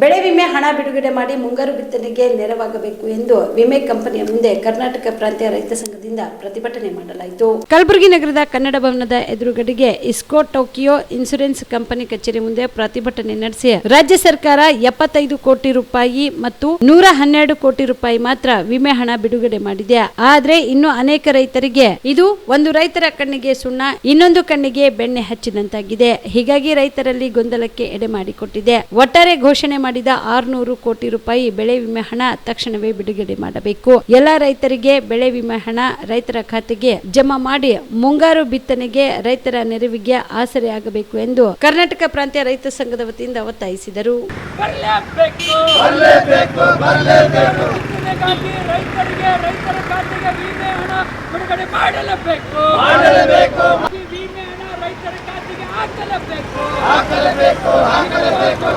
ಬೆಳೆ ವಿಮೆ ಹಣ ಬಿಡುಗಡೆ ಮಾಡಿ ಮುಂಗಾರು ಬಿತ್ತನೆಗೆ ನೆರವಾಗಬೇಕು ಎಂದು ವಿಮೆ ಕಂಪನಿಯ ಮುಂದೆ ಕರ್ನಾಟಕ ಪ್ರಾಂತ್ಯ ರೈತ ಸಂಘದಿಂದ ಪ್ರತಿಭಟನೆ ಮಾಡಲಾಯಿತು. ಕಲಬುರಗಿ ನಗರದ ಕನ್ನಡ ಭವನದ ಎದುರುಗಡೆಗೆ ಇಸ್ಕೋ ಟೋಕಿಯೋ ಇನ್ಸೂರೆನ್ಸ್ ಕಂಪನಿ ಕಚೇರಿ ಮುಂದೆ ಪ್ರತಿಭಟನೆ ನಡೆಸಿ ರಾಜ್ಯ ಸರ್ಕಾರ ಎಪ್ಪತ್ತೈದು ಕೋಟಿ ರೂಪಾಯಿ ಮತ್ತು ನೂರ ಹನ್ನೆರಡು ಕೋಟಿ ರೂಪಾಯಿ ಮಾತ್ರ ವಿಮೆ ಹಣ ಬಿಡುಗಡೆ ಮಾಡಿದೆ. ಆದ್ರೆ ಇನ್ನು ಅನೇಕ ರೈತರಿಗೆ ಇದು ಒಂದು ರೈತರ ಕಣ್ಣಿಗೆ ಸುಣ್ಣ, ಇನ್ನೊಂದು ಕಣ್ಣಿಗೆ ಬೆಣ್ಣೆ ಹಚ್ಚಿದಂತಾಗಿದೆ ಹೀಗಾಗಿ ರೈತರಲ್ಲಿ ಗೊಂದಲಕ್ಕೆ ಎಡೆ ಮಾಡಿಕೊಟ್ಟಿದೆ. ಒಟ್ಟಾರೆ ಘೋಷಣೆ ಮಾಡಿದ ಆರುನೂರು ಕೋಟಿ ರೂಪಾಯಿ ಬೆಳೆ ವಿಮೆ ಹಣ ತಕ್ಷಣವೇ ಬಿಡುಗಡೆ ಮಾಡಬೇಕು. ಎಲ್ಲ ರೈತರಿಗೆ ಬೆಳೆ ವಿಮೆ ಹಣ ರೈತರ ಖಾತೆಗೆ ಜಮಾ ಮಾಡಿ ಮುಂಗಾರು ಬಿತ್ತನೆಗೆ ರೈತರ ನೆರವಿಗೆ ಆಸರೆ ಆಗಬೇಕು ಎಂದು ಕರ್ನಾಟಕ ಪ್ರಾಂತ್ಯ ರೈತ ಸಂಘದ ವತಿಯಿಂದ ಒತ್ತಾಯಿಸಿದರು. ಬರಲೇಬೇಕು. ಬರಲೇಬೇಕು ಬರಲೇಬೇಕು. ರೈತರಿಗೆ ರೈತರ ಖಾತೆಗೆ ವಿಮೆ ಹಣ ಬಿಡುಗಡೆ ಮಾಡಲೇಬೇಕು ವಿಮೆ ಹಣ ರೈತರ ಖಾತೆಗೆ ಹಾಕಲೇಬೇಕು ಹಾಕಲೇಬೇಕು ಹಾಕಲೇಬೇಕು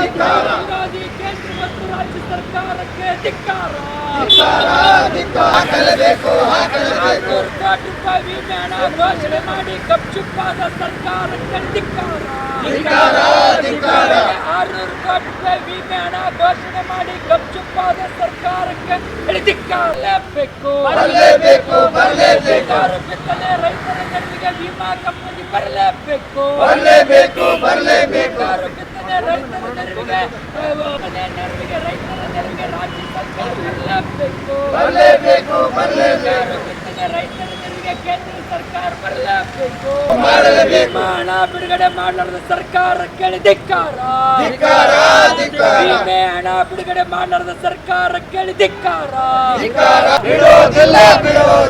ಧಿಕ್ಕಾರ ವಿರೋಧಿ ಕೇಂದ್ರ ಮತ್ತು ರಾಜ್ಯ ಸರ್ಕಾರಕ್ಕೆ ಧಿಕ್ಕಾರ ಹಾಕಲೇಬೇಕು ಹಾಕಲೇಬೇಕು ಕೋಟಿ ರೂಪಾಯಿ ವಿಮೆ ಹಣ ಘೋಷಣೆ ಮಾಡಿ ಗಪ್ಚುಪ್ಪಾದ ಸರ್ಕಾರಕ್ಕೆ ಧಿಕ್ಕಾರ ಆರುನೂರು ಕೋಟಿ ರೂಪಾಯಿ ವಿಮೆ ಹಣ ಘೋಷಣೆ ಮಾಡಿ ಗಪ್ಚುಪ್ಪಾದ ಸರ್ಕಾರಕ್ಕೆ ಧಿಕ್ಕಾರಲೇಬೇಕು ಬರಲೇಬೇಕು ಬರಲೇಬೇಕು ಬಿತ್ತನೆ ರೈತರ ನೆರವಿಗೆ ವಿಮಾ ಕಂಪನಿ ಬರಲೇಬೇಕು ಬರಲೇಬೇಕು ಬರಲೇಬೇಕು ಬಿತ್ತನೆ ರೈತರ ನೆರವಿಗೆ ಬಿತ್ತನೆ ನೆರವಿಗೆ ರೈತರ ನೆರವಿಗೆ ರಾಜ್ಯ ಸರ್ಕಾರ ಬರಲೇಬೇಕು ಬರಲೇಬೇಕು ಬರಲೇಬೇಕು ರೈತರ ನೆರವಿಗೆ ಕೇಂದ್ರ ಸರ್ಕಾರ ಬರಲೇಬೇಕು ಮಾಡಲೇಬೇಕು ಹಣ ಬಿಡುಗಡೆ ಮಾಡಲಾರದ ಸರ್ಕಾರ ಕೇಳಿ ಧಿಕ್ಕಾರ ವಿಮೆ ಹಣ ಬಿಡುಗಡೆ ಮಾಡಲಾರದ ಸರ್ಕಾರ ಕೇಳಿ ಧಿಕ್ಕಾರ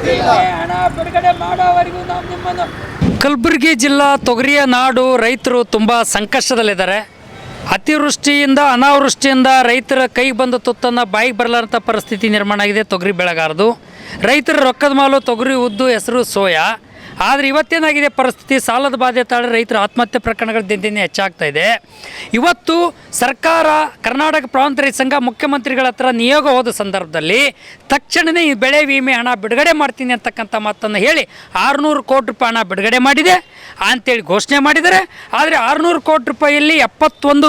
ವಿಮೆ ಹಣ ಬಿಡುಗಡೆ ಮಾಡೋವರೆಗೂ ನಾವು ನಿಮ್ಮನ್ನು ಕಲಬುರಗಿ ಜಿಲ್ಲಾ ತೊಗರಿಯ ನಾಡು ರೈತರು ತುಂಬ ಸಂಕಷ್ಟದಲ್ಲಿದ್ದಾರೆ. ಅತಿವೃಷ್ಟಿಯಿಂದ, ಅನಾವೃಷ್ಟಿಯಿಂದ ರೈತರ ಕೈಗೆ ಬಂದ ತುತ್ತನ್ನು ಬಾಯಿಗೆ ಬರಲಾರಂಥ ಪರಿಸ್ಥಿತಿ ನಿರ್ಮಾಣ ಆಗಿದೆ ತೊಗರಿ ಬೆಳೆಗಾರದು ರೈತರ ರೊಕ್ಕದ ಮಾಲು ತೊಗರಿ ಉದ್ದು ಹೆಸರು ಸೋಯಾ. ಆದರೆ ಇವತ್ತೇನಾಗಿದೆ ಪರಿಸ್ಥಿತಿ? ಸಾಲದ ಬಾಧೆ ತಾಳೆ ರೈತರ ಆತ್ಮಹತ್ಯೆ ಪ್ರಕರಣಗಳು ದಿನ ದಿನ ಹೆಚ್ಚಾಗ್ತಾ ಇದೆ. ಇವತ್ತು ಸರ್ಕಾರ ಕರ್ನಾಟಕ ಪ್ರಾಂತ ರೈತ ಸಂಘ ಮುಖ್ಯಮಂತ್ರಿಗಳ ಹತ್ರ ನಿಯೋಗ ಹೋದ ಸಂದರ್ಭದಲ್ಲಿ ತಕ್ಷಣವೇ ಈ ಬೆಳೆ ವಿಮೆ ಹಣ ಬಿಡುಗಡೆ ಮಾಡ್ತೀನಿ ಅಂತಕ್ಕಂಥ ಮಾತನ್ನು ಹೇಳಿ ಆರುನೂರು ಕೋಟಿ ರೂಪಾಯಿ ಹಣ ಬಿಡುಗಡೆ ಮಾಡಿದೆ ಅಂತೇಳಿ ಘೋಷಣೆ ಮಾಡಿದ್ದಾರೆ. ಆದರೆ ಆರುನೂರು ಕೋಟಿ ರೂಪಾಯಿಯಲ್ಲಿ ಎಪ್ಪತ್ತೊಂದು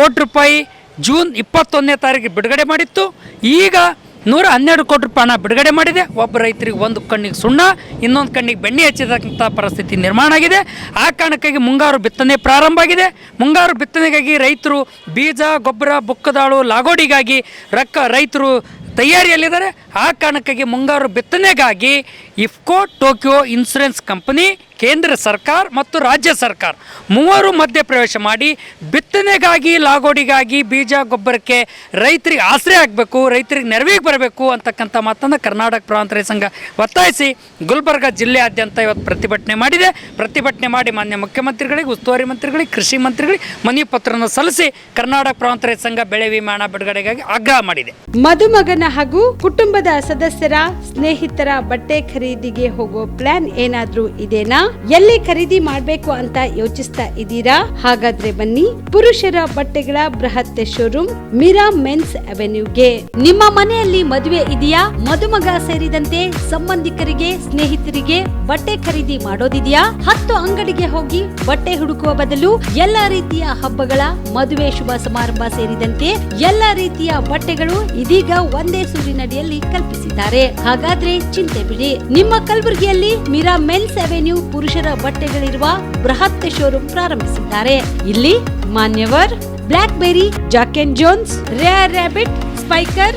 ಕೋಟಿ ರೂಪಾಯಿ ಜೂನ್ ಇಪ್ಪತ್ತೊಂದನೇ ತಾರೀಕು ಬಿಡುಗಡೆ ಮಾಡಿತ್ತು. ಈಗ ನೂರ ಹನ್ನೆರಡು ಕೋಟಿ ರೂಪಾಯಿ ಹಣ ಬಿಡುಗಡೆ ಮಾಡಿದೆ. ಒಬ್ಬ ರೈತರಿಗೆ ಒಂದು ಕಣ್ಣಿಗೆ ಸುಣ್ಣ, ಇನ್ನೊಂದು ಕಣ್ಣಿಗೆ ಬೆಣ್ಣೆ ಹಚ್ಚಿದಂಥ ಪರಿಸ್ಥಿತಿ ನಿರ್ಮಾಣ ಆಗಿದೆ. ಆ ಕಾರಣಕ್ಕಾಗಿ ಮುಂಗಾರು ಬಿತ್ತನೆ ಪ್ರಾರಂಭ ಆಗಿದೆ. ಮುಂಗಾರು ಬಿತ್ತನೆಗಾಗಿ ರೈತರು ಬೀಜ, ಗೊಬ್ಬರ, ಬುಕ್ಕದಾಳು, ಲಾಗೋಡಿಗಾಗಿ ರೊಕ್ಕ ರೈತರು ತಯಾರಿಯಲ್ಲಿದ್ದಾರೆ. ಆ ಕಾರಣಕ್ಕಾಗಿ ಮುಂಗಾರು ಬಿತ್ತನೆಗಾಗಿ ಇಫ್ಕೋ ಟೋಕಿಯೋ ಇನ್ಸೂರೆನ್ಸ್ ಕಂಪನಿ ಕೇಂದ್ರ ಸರ್ಕಾರ ಮತ್ತು ರಾಜ್ಯ ಸರ್ಕಾರ ಮೂವರು ಮಧ್ಯ ಪ್ರವೇಶ ಮಾಡಿ ಬಿತ್ತನೆಗಾಗಿ, ಲಾಗೋಡಿಗಾಗಿ, ಬೀಜ, ಗೊಬ್ಬರಕ್ಕೆ ರೈತರಿಗೆ ಆಸರೆ ಆಗಬೇಕು, ರೈತರಿಗೆ ನೆರವಿಗೆ ಬರಬೇಕು ಅಂತಕ್ಕಂಥ ಮಾತನ್ನು ಕರ್ನಾಟಕ ಪ್ರಾಂತ ರೈತ ಸಂಘ ಒತ್ತಾಯಿಸಿ ಗುಲ್ಬರ್ಗ ಜಿಲ್ಲೆಯಾದ್ಯಂತ ಇವತ್ತು ಪ್ರತಿಭಟನೆ ಮಾಡಿದೆ. ಪ್ರತಿಭಟನೆ ಮಾಡಿ ಮಾನ್ಯ ಮುಖ್ಯಮಂತ್ರಿಗಳಿಗೆ, ಉಸ್ತುವಾರಿ ಮಂತ್ರಿಗಳಿಗೆ, ಕೃಷಿ ಮಂತ್ರಿಗಳಿಗೆ ಮನವಿ ಪತ್ರವನ್ನು ಸಲ್ಲಿಸಿ ಕರ್ನಾಟಕ ಪ್ರಾಂತ ರೈತ ಸಂಘ ಬೆಳೆ ವಿಮಾನ ಬಿಡುಗಡೆಗಾಗಿ ಆಗ್ರಹ ಮಾಡಿದೆ. ಮದುಮಗನ ಹಾಗೂ ಕುಟುಂಬದ ಸದಸ್ಯರ ಸ್ನೇಹಿತರ ಬಟ್ಟೆ ಖರೀದಿಗೆ ಹೋಗೋ ಪ್ಲಾನ್ ಏನಾದರೂ ಇದೆನಾ? ಎಲ್ಲಿ ಖರೀದಿ ಮಾಡಬೇಕು ಅಂತ ಯೋಚಿಸ್ತಾ ಇದ್ದೀರಾ? ಹಾಗಾದ್ರೆ ಬನ್ನಿ, ಪುರುಷರ ಬಟ್ಟೆಗಳ ಬೃಹತ್ ಶೋರೂಮ್ ಮೀರಾ ಮೆನ್ಸ್ ಅವೆನ್ಯೂಗೆ. ನಿಮ್ಮ ಮನೆಯಲ್ಲಿ ಮದುವೆ ಇದೆಯಾ? ಮದುಮಗ ಸೇರಿದಂತೆ ಸಂಬಂಧಿಕರಿಗೆ, ಸ್ನೇಹಿತರಿಗೆ ಬಟ್ಟೆ ಖರೀದಿ ಮಾಡೋದಿದೆಯಾ? ಹತ್ತು ಅಂಗಡಿಗೆ ಹೋಗಿ ಬಟ್ಟೆ ಹುಡುಕುವ ಬದಲು ಎಲ್ಲಾ ರೀತಿಯ ಹಬ್ಬಗಳ ಮದುವೆ ಶುಭ ಸಮಾರಂಭ ಸೇರಿದಂತೆ ಎಲ್ಲ ರೀತಿಯ ಬಟ್ಟೆಗಳು ಇದೀಗ ಒಂದೇ ಸೂರಿನಡಿಯಲ್ಲಿ ಕಲ್ಪಿಸಿದ್ದಾರೆ. ಹಾಗಾದ್ರೆ ಚಿಂತೆ ಬಿಡಿ. ನಿಮ್ಮ ಕಲಬುರಗಿಯಲ್ಲಿ ಮೀರಾ ಮೆನ್ಸ್ ಅವೆನ್ಯೂ ಪುರುಷರ ಬಟ್ಟೆಗಳಿರುವ ಬೃಹತ್ ಶೋರೂಮ್ ಪ್ರಾರಂಭಿಸಿದ್ದಾರೆ. ಇಲ್ಲಿ Manyavar Blackberry Jack and Jones Rare Rabbit Spykar